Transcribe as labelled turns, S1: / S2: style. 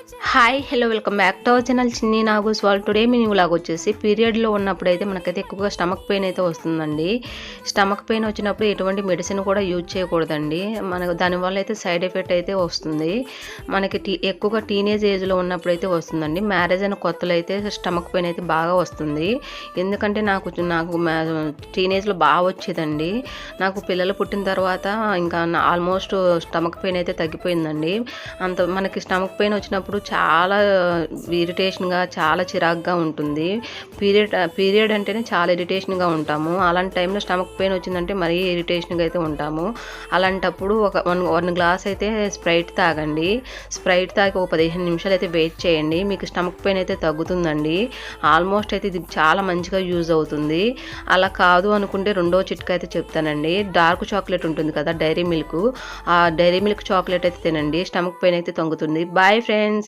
S1: Hi hello welcome back to our channel Chinni Nagu స్వాల్ today meaning లాగా వచ్చేసి పీరియడ్లో ఉన్నప్పుడు అయితే మనకైతే ఎక్కువగా స్టమక్ పెయిన్ అయితే వస్తుందండి. స్టమక్ పెయిన్ వచ్చినప్పుడు ఎటువంటి మెడిసిన్ కూడా యూజ్ చేయకూడదండి. మనకు దానివల్ల అయితే సైడ్ ఎఫెక్ట్ అయితే వస్తుంది. మనకి టీ ఎక్కువగా టీనేజ్ ఏజ్లో ఉన్నప్పుడు అయితే వస్తుందండి. మ్యారేజ్ అయిన కొత్తలో అయితే స్టమక్ పెయిన్ అయితే బాగా వస్తుంది. ఎందుకంటే నాకు నాకు టీనేజ్లో బాగా వచ్చేదండి. నాకు పిల్లలు పుట్టిన తర్వాత ఇంకా ఆల్మోస్ట్ స్టమక్ పెయిన్ అయితే తగ్గిపోయిందండి. అంత మనకి స్టమక్ పెయిన్ వచ్చినప్పుడు చాలా ఇరిటేషన్గా చాలా చిరాగ్గా ఉంటుంది. పీరియడ్ పీరియడ్ అంటేనే చాలా ఇరిటేషన్గా ఉంటాము. అలాంటి టైంలో స్టమక్ పెయిన్ వచ్చిందంటే మరీ ఇరిటేషన్గా అయితే ఉంటాము. అలాంటప్పుడు ఒక వన్ వన్ గ్లాస్ అయితే స్ప్రైట్ తాగండి. స్ప్రైట్ తాగి ఒక పదిహేను నిమిషాలు అయితే వెయిట్ చేయండి. మీకు స్టమక్ పెయిన్ అయితే తగ్గుతుందండి. ఆల్మోస్ట్ అయితే ఇది చాలా మంచిగా యూజ్ అవుతుంది. అలా కాదు అనుకుంటే రెండో చిట్కా అయితే చెప్తానండి. డార్క్ చాక్లెట్ ఉంటుంది కదా డైరీ మిల్క్ ఆ డైరీ మిల్క్ చాక్లెట్ అయితే తినండి. స్టమక్ పెయిన్ అయితే తగ్గుతుంది. Bye friends